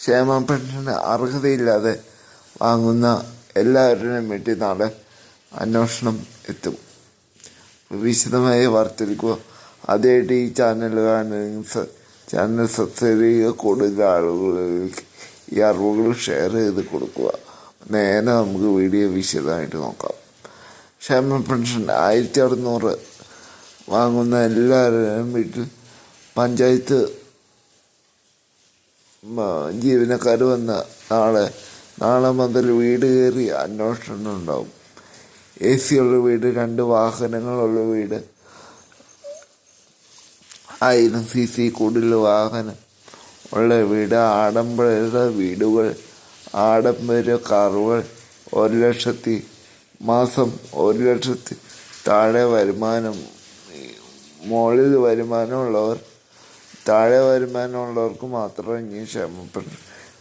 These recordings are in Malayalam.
ക്ഷേമ പെൻഷന് അർഹതയില്ലാതെ വാങ്ങുന്ന എല്ലാവരുടെയും വീട്ടിൽ നാളെ അന്വേഷണം എത്തും. വിശദമായ വാർത്തെടുക്കുക അതായിട്ട് ഈ ചാനൽ കാണുന്ന ചാനൽ സബ്സ്ക്രൈബ് ചെയ്യുക. കൂടുതൽ ആളുകളിലേക്ക് ഈ അറിവുകൾ ഷെയർ ചെയ്ത് കൊടുക്കുക. നേരെ നമുക്ക് വീഡിയോ വിശദമായിട്ട് നോക്കാം. ക്ഷേമ പെൻഷൻ ആയിരത്തി അറുന്നൂറ് വാങ്ങുന്ന എല്ലാവരുടെയും വീട്ടിൽ പഞ്ചായത്ത് ജീവനക്കാർ വന്ന നാളെ നാളെ മുതൽ വീട് കയറി അന്വേഷണം ഉണ്ടാവും. എ സി ഉള്ള വീട് രണ്ട് വാഹനങ്ങളുള്ള വീട്. ആയിരം സി സി കൂടുതൽ വാഹനം ഉള്ള വീട് ആഡംബര വീടുകൾ ആഡംബര കാറുകൾ ഒരു ലക്ഷത്തി മാസം ഒരു ലക്ഷത്തി താഴെ വരുമാനം മുകളിൽ വരുമാനമുള്ളവർ താഴെ വരുമാനമുള്ളവർക്ക് മാത്രമേ ഇനി ക്ഷമപ്പെട്ട്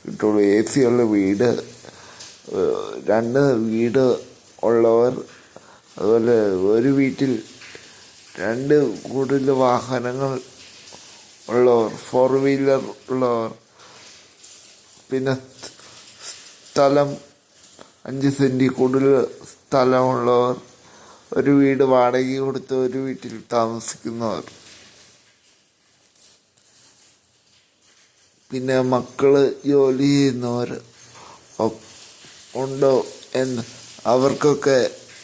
കിട്ടുള്ളൂ. എ സി ഉള്ള വീട് രണ്ട് വീട് ഉള്ളവർ അതുപോലെ ഒരു വീട്ടിൽ രണ്ട് കൂടുതൽ വാഹനങ്ങൾ ഉള്ളവർ ഫോർ വീലർ ഉള്ളവർ പിന്നെ സ്ഥലം അഞ്ച് സെന്റി കൂടുതൽ സ്ഥലമുള്ളവർ ഒരു വീട് വാടക കൊടുത്ത് ഒരു വീട്ടിൽ താമസിക്കുന്നവർ. പിന്നെ മക്കൾ ജോലി ചെയ്യുന്നവർ ഉണ്ടോ എന്ന് അവർക്കൊക്കെ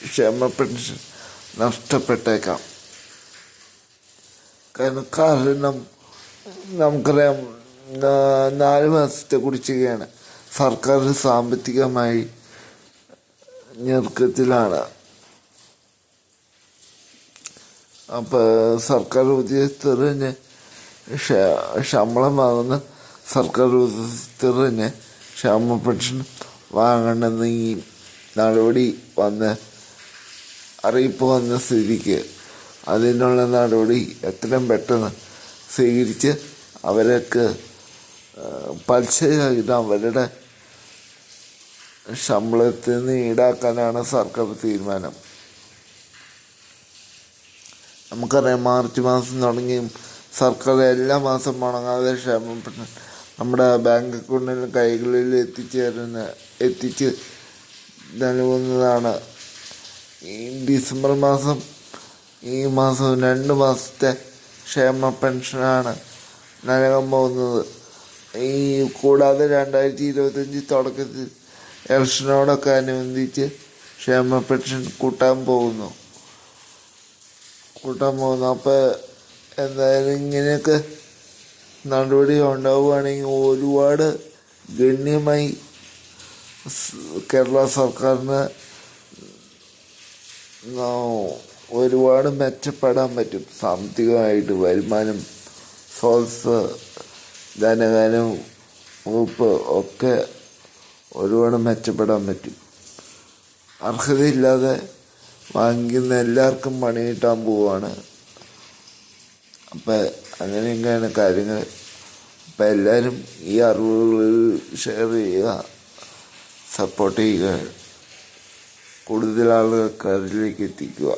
ക്ഷമ പെൻഷൻ നഷ്ടപ്പെട്ടേക്കാം. കാരണം കാരണം നമുക്കറിയാം നാല് മാസത്തെ കുടിശ്ശികയാണ്. സർക്കാർ സാമ്പത്തികമായി ഞെരുക്കത്തിലാണ്. അപ്പോൾ സർക്കാർ ഉദ്യോഗസ്ഥർ ശമ്പളം വാങ്ങുന്ന സർക്കാർ ഉദ്യോഗസ്ഥർ തന്നെ ക്ഷാമ പെൻഷൻ വാങ്ങണമെന്ന് ഈ നടപടി വന്ന് അറിയിപ്പ് വന്ന സ്ഥിതിക്ക് അതിനുള്ള നടപടി എത്രയും പെട്ടെന്ന് സ്വീകരിച്ച് അവർക്ക് പലിശ അവരുടെ ശമ്പളത്തിൽ നിന്ന് ഈടാക്കാനാണ് സർക്കാർ തീരുമാനം. നമുക്കറിയാം മാർച്ച് മാസം തുടങ്ങിയും സർക്കാർ എല്ലാ മാസം മുടങ്ങാതെ ക്ഷേമം നമ്മുടെ ബാങ്ക് അക്കൗണ്ടിൽ കൈകളിൽ എത്തിച്ചേരുന്ന എത്തിച്ച് നൽകുന്നതാണ്. ഈ ഡിസംബർ മാസം ഈ മാസം രണ്ട് മാസത്തെ ക്ഷേമ പെൻഷനാണ് നൽകാൻ പോകുന്നത്. ഈ കൂടാതെ രണ്ടായിരത്തി ഇരുപത്തഞ്ച് തുടക്കത്തിൽ ഇലക്ഷനോടൊക്കെ അനുബന്ധിച്ച് ക്ഷേമ പെൻഷൻ കൂട്ടാൻ പോകുന്നു. കൂട്ടാൻ പോകുന്നു. അപ്പോൾ എന്തായാലും ഇങ്ങനെയൊക്കെ നടപടി ഉണ്ടാവുകയാണെങ്കിൽ ഒരുപാട് ഗണ്യമായി കേരള സർക്കാരിന് ഒരുപാട് മെച്ചപ്പെടാൻ പറ്റും. സാമ്പത്തികമായിട്ട് വരുമാനം സ്രോതസ് ധനകാനം വകുപ്പ് ഒക്കെ ഒരുപാട് മെച്ചപ്പെടാൻ പറ്റും. അർഹതയില്ലാതെ വാങ്ങിക്കുന്ന എല്ലാവർക്കും പണി കിട്ടാൻ പോവുകയാണ്. അപ്പം അങ്ങനെയൊക്കെയാണ് കാര്യങ്ങൾ. അപ്പം എല്ലാവരും ഈ അറിവുകൾ ഷെയർ ചെയ്യുക സപ്പോർട്ട് ചെയ്യുക കൂടുതൽ ആളുകൾക്ക് അതിലേക്ക് എത്തിക്കുക.